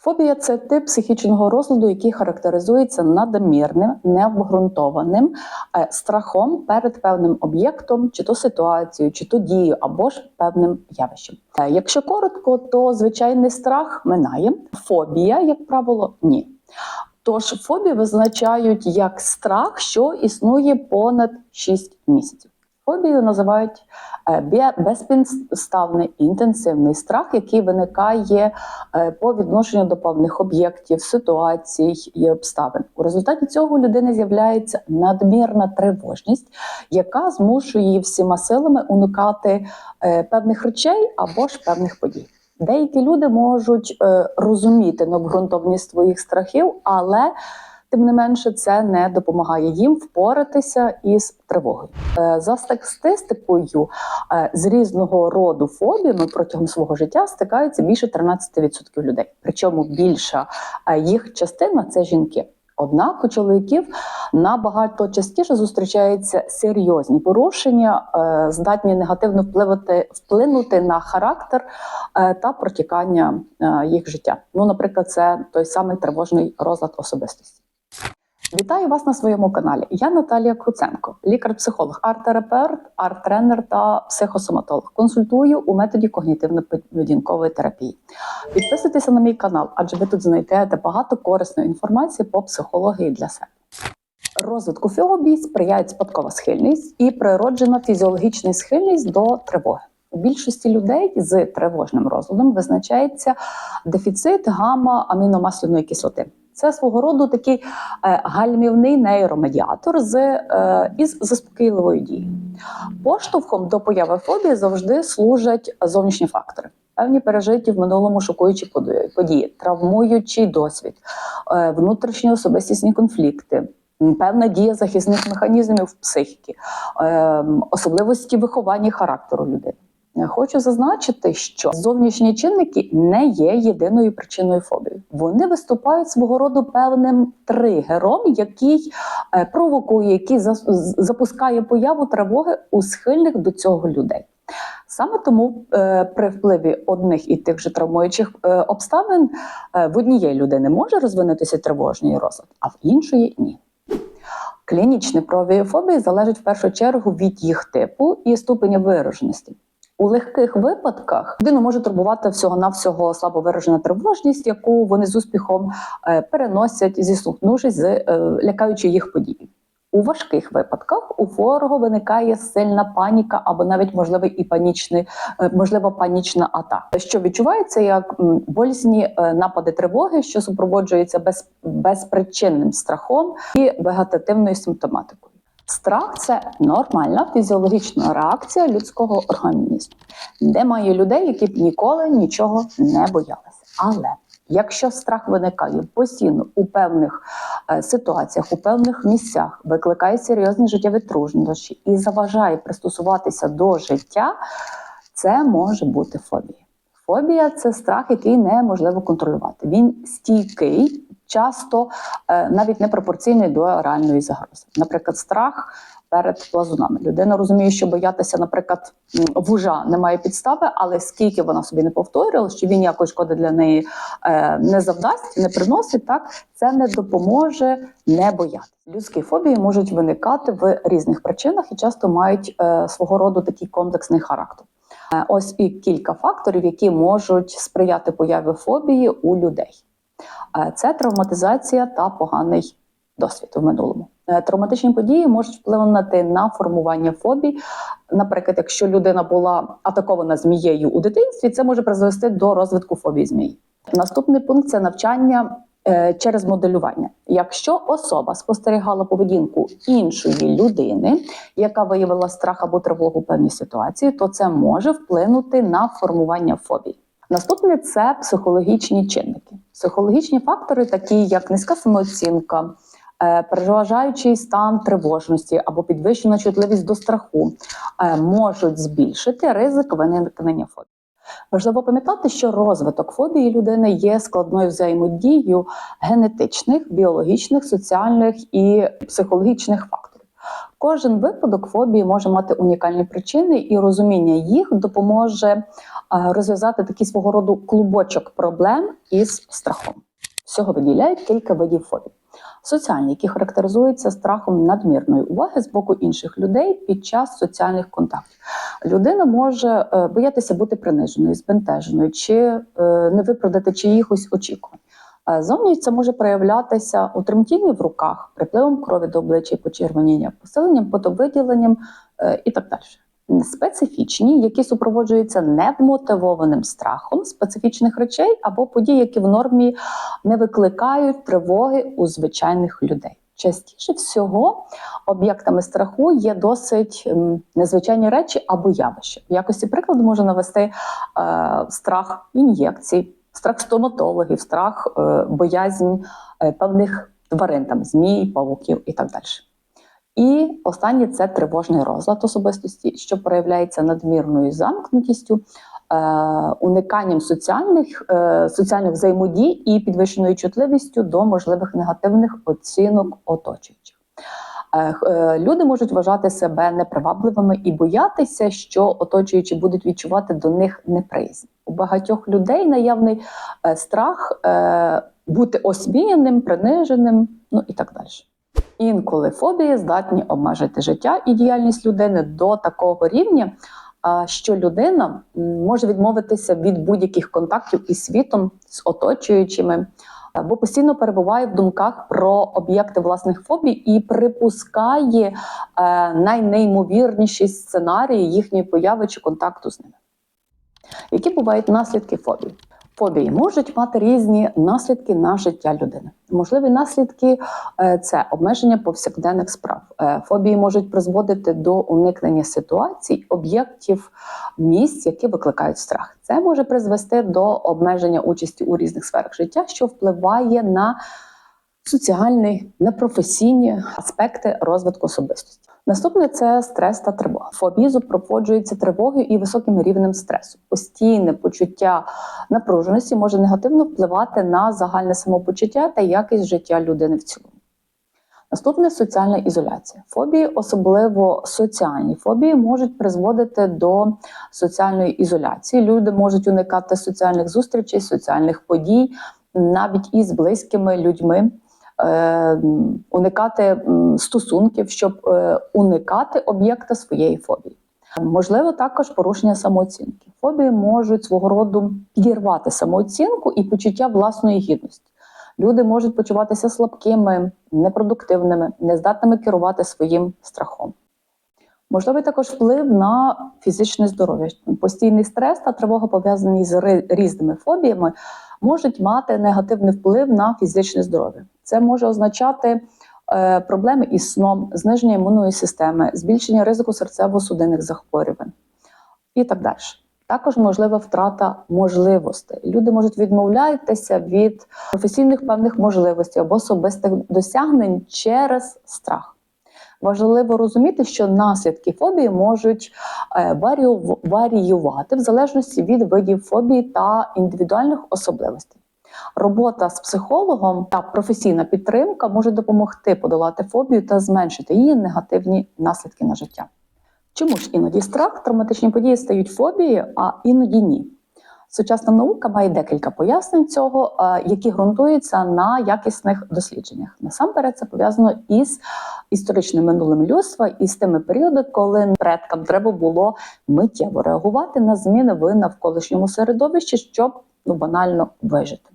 Фобія це тип психічного розладу, який характеризується надмірним, необґрунтованим е, страхом перед певним об'єктом, чи то ситуацією, чи то дією, або ж певним явищем. Е, Якщо коротко, то звичайний страх минає. Фобія, як правило, ні. Тож фобії визначають як страх, що існує понад 6 місяців. Фобією називають е, безпідставний інтенсивний страх, який виникає е, по відношенню до певних об'єктів, ситуацій і обставин. У результаті цього у людини з'являється надмірна тривожність, яка змушує її всіма силами уникати е, певних речей або ж певних подій. Деякі люди можуть розуміти необґрунтованість своїх страхів, але тим не менше це не допомагає їм впоратися із тривогою. Е, за статистикою е, з різного роду фобіями протягом свого життя стикаються більше 13% людей. Причому більша е, їх частина це жінки. Однак у чоловіків набагато частіше зустрічаються серйозні порушення, здатні негативно впливати вплинути на характер та протікання їх життя. Ну, наприклад, це той самий тривожний розлад особистості. Вітаю вас на своєму каналі. Я Наталія Круценко, лікар-психолог, арт-терапевт, арт-тренер та психосоматолог. Консультую у методі когнітивно-поведінкової терапії. Підписуйтеся на мій канал, адже ви тут знайдете багато корисної інформації по психології для себе. Розвитку фобій сприяють спадкова схильність і природжена фізіологічна схильність до тривоги. У більшості людей з тривожним розладом визначається дефіцит гамма-аміномасляної кислоти. Це свого роду такий е, гальмівний нейромедіатор з, е, із заспокійливою дією. Поштовхом до появи фобії завжди служать зовнішні фактори. Певні пережиті в минулому шокуючі події, травмуючий досвід, е, внутрішні особистісні конфлікти, певна дія захисних механізмів психіки, е, особливості виховання характеру людини. Хочу зазначити, що зовнішні чинники не є єдиною причиною фобії. Вони виступають свого роду певним тригером, який е, провокує, який запускає появу тривоги у схильних до цього людей. Саме тому е, при впливі одних і тих же травмуючих е, обставин е, в однієї людини може розвинутися тривожний розлад, а в іншої ні. Клінічні прояви фобії залежать в першу чергу від їх типу і ступеня вираженості. У легких випадках людину може турбувати всього-навсього слабо виражена тривожність, яку вони з успіхом е, переносять, зіштовхнувшись з е, лякаючи їх події. У важких випадках у хворого виникає сильна паніка або навіть можливий і панічний, е, можлива панічна атака, що відчувається як болісні напади тривоги, що супроводжуються без, безпричинним страхом і вегетативною симптоматикою. Страх це нормальна фізіологічна реакція людського організму. Немає людей, які б ніколи нічого не боялися. Але якщо страх виникає постійно у певних е, ситуаціях, у певних місцях, викликає серйозні життєві труднощі і заважає пристосуватися до життя, це може бути фобія. Фобія це страх, який неможливо контролювати. Він стійкий, часто е, навіть непропорційний до реальної загрози. Наприклад, страх перед плазунами. Людина розуміє, що боятися, наприклад, вужа немає підстави, але скільки вона собі не повторювала, що він якої шкоди для неї е, не завдасть, не приносить, так це не допоможе не боятися. Людські фобії можуть виникати в різних причинах і часто мають е, свого роду такий комплексний характер. Ось і кілька факторів, які можуть сприяти появі фобії у людей. Е, Це травматизація та поганий досвід в минулому. Е, Травматичні події можуть впливати на формування фобій. Наприклад, якщо людина була атакована змією у дитинстві, це може призвести до розвитку фобії змії. Наступний пункт це навчання е, через моделювання. Якщо особа спостерігала поведінку іншої людини, яка виявила страх або тривогу в певній ситуації, то це може вплинути на формування фобій. Наступне це психологічні чинники. Психологічні фактори, такі як низька самооцінка, е, переважаючий стан тривожності або підвищена чутливість до страху, е, можуть збільшити ризик виникнення фобії. Важливо пам'ятати, що розвиток фобії людини є складною взаємодією генетичних, біологічних, соціальних і психологічних факторів. Кожен випадок фобії може мати унікальні причини, і розуміння їх допоможе е, розв'язати такий свого роду клубочок проблем із страхом. Всього виділяють кілька видів фобій. Соціальні, які характеризуються страхом надмірної уваги з боку інших людей під час соціальних контактів. Людина може е, боятися бути приниженою, збентеженою чи е, не виправдати чиїхось очікувань. Е, Зовні це може проявлятися у тремтінні в руках, припливом крові до обличчя і почервоніння, посиленням потовиділенням е, і так далі. Специфічні, які супроводжуються невмотивованим страхом специфічних речей або подій, які в нормі не викликають тривоги у звичайних людей. Частіше всього об'єктами страху є досить незвичайні речі або явища. В якості прикладу можна навести е, страх ін'єкцій, страх стоматологів, страх е, боязнь е, певних тварин, там змій, павуків і так далі. І останнє це тривожний розлад особистості, що проявляється надмірною замкнутістю, е, униканням соціальних, соціальних взаємодій і підвищеною чутливістю до можливих негативних оцінок оточуючих. Е, е, Люди можуть вважати себе непривабливими і боятися, що оточуючі будуть відчувати до них неприязнь. У багатьох людей наявний е, страх бути осміяним, приниженим, ну і так далі. Інколи фобії здатні обмежити життя і діяльність людини до такого рівня, що людина може відмовитися від будь-яких контактів із світом, з оточуючими, бо постійно перебуває в думках про об'єкти власних фобій і припускає е, найнеймовірніші сценарії їхньої появи чи контакту з ними. Які бувають наслідки фобій? Фобії можуть мати різні наслідки на життя людини. Можливі наслідки е, це обмеження повсякденних справ. Е, Фобії можуть призводити до уникнення ситуацій, об'єктів, місць, які викликають страх. Це може призвести до обмеження участі у різних сферах життя, що впливає на соціальні, на професійні аспекти розвитку особистості. Наступне це стрес та тривога. Фобії супроводжуються тривогою і високим рівнем стресу. Постійне почуття напруженості може негативно впливати на загальне самопочуття та якість життя людини в цілому. Наступне соціальна ізоляція. Фобії, особливо соціальні фобії, можуть призводити до соціальної ізоляції. Люди можуть уникати соціальних зустрічей, соціальних подій, навіть із близькими людьми, уникати стосунків, щоб е, уникати об'єкта своєї фобії. Можливо, також порушення самооцінки. Фобії можуть свого роду підірвати самооцінку і почуття власної гідності. Люди можуть почуватися слабкими, непродуктивними, нездатними керувати своїм страхом. Можливий також вплив на фізичне здоров'я. Постійний стрес та тривога, пов'язані з різними фобіями, можуть мати негативний вплив на фізичне здоров'я. Це може означати е, проблеми із сном, зниження імунної системи, збільшення ризику серцево-судинних захворювань і так далі. Також можлива втрата можливостей. Люди можуть відмовлятися від професійних певних можливостей або особистих досягнень через страх. Важливо розуміти, що наслідки фобії можуть е, варіювати в залежності від видів фобії та індивідуальних особливостей. Робота з психологом та професійна підтримка може допомогти подолати фобію та зменшити її негативні наслідки на життя. Чому ж іноді страх, травматичні події стають фобією, а іноді ні? Сучасна наука має декілька пояснень цього, е, які ґрунтуються на якісних дослідженнях. Насамперед, це пов'язано із історичним минулим людства і з тими періодами, коли предкам треба було миттєво реагувати на зміни в навколишньому середовищі, щоб ну банально вижити.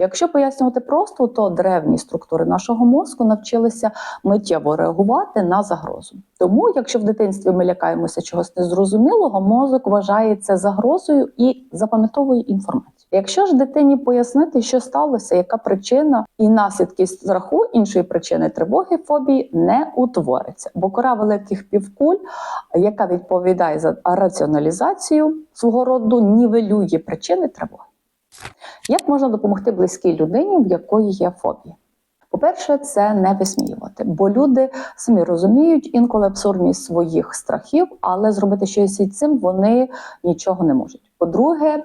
Якщо пояснювати просто, то древні структури нашого мозку навчилися миттєво реагувати на загрозу. Тому, якщо в дитинстві ми лякаємося чогось незрозумілого, мозок вважає це загрозою і запам'ятовує інформацію. Якщо ж дитині пояснити, що сталося, яка причина і наслідки страху іншої причини тривоги, фобії не утвориться, бо кора великих півкуль, яка відповідає за раціоналізацію свого роду, нівелює причини тривоги. Як можна допомогти близькій людині, в якої є фобія? По-перше, це не висміювати, бо люди самі розуміють інколи абсурдність своїх страхів, але зробити щось із цим вони нічого не можуть. По-друге,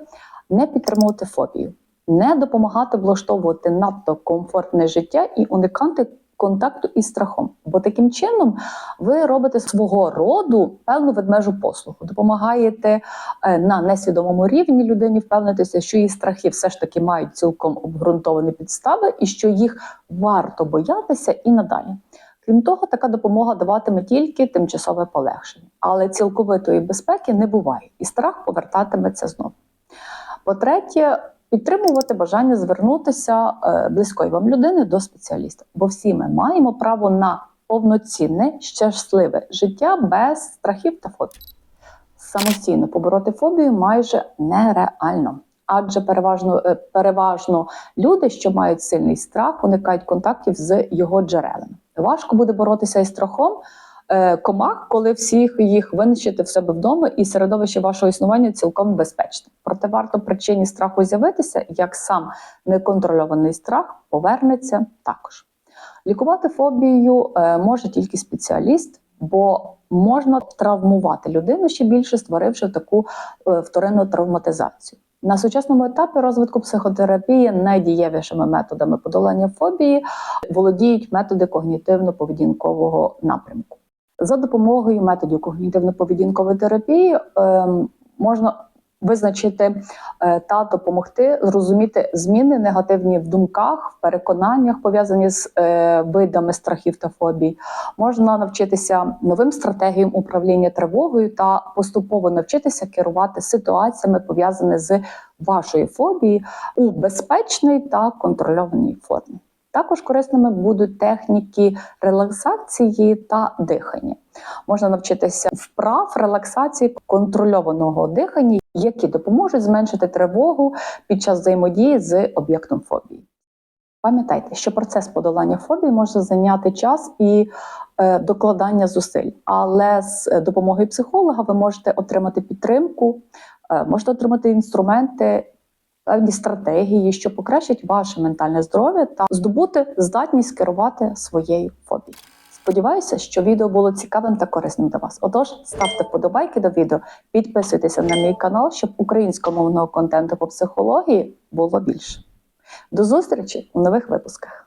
не підтримувати фобію, не допомагати влаштовувати надто комфортне життя і уникати контакту із страхом. Бо таким чином ви робите свого роду певну ведмежу послугу, допомагаєте е, на несвідомому рівні людині впевнитися, що її страхи все ж таки мають цілком обґрунтовані підстави, і що їх варто боятися і надалі. Крім того, така допомога даватиме тільки тимчасове полегшення, але цілковитої безпеки не буває, і страх повертатиметься знову. По-третє, підтримувати бажання звернутися е, близької вам людини до спеціаліста, бо всі ми маємо право на повноцінне, щасливе життя без страхів та фобій. Самостійно побороти фобію майже нереально. Адже переважно, е, переважно люди, що мають сильний страх, уникають контактів з його джерелами. Важко буде боротися із страхом комах, коли всіх їх винищити в себе вдома, і середовище вашого існування цілком безпечне. Проте варто причині страху з'явитися, як сам неконтрольований страх повернеться також. Лікувати фобію е, може тільки спеціаліст, бо можна травмувати людину ще більше, створивши таку е, вторинну травматизацію. На сучасному етапі розвитку психотерапії найдієвішими методами подолання фобії володіють методи когнітивно-поведінкового напрямку. За допомогою методів когнітивно-поведінкової терапії ем, можна визначити е, та допомогти зрозуміти зміни негативні в думках, в переконаннях, пов'язані з е, видами страхів та фобій. Можна навчитися новим стратегіям управління тривогою та поступово навчитися керувати ситуаціями, пов'язаними з вашою фобією у безпечній та контрольованій формі. Також корисними будуть техніки релаксації та дихання. Можна навчитися вправ релаксації контрольованого дихання, які допоможуть зменшити тривогу під час взаємодії з об'єктом фобії. Пам'ятайте, що процес подолання фобії може зайняти час і е, докладання зусиль, але з допомогою психолога ви можете отримати підтримку, е, можете отримати інструменти певні стратегії, що покращать ваше ментальне здоров'я та здобути здатність керувати своєю фобією. Сподіваюся, що відео було цікавим та корисним для вас. Отож, ставте вподобайки до відео, підписуйтеся на мій канал, щоб українськомовного контенту по психології було більше. До зустрічі у нових випусках.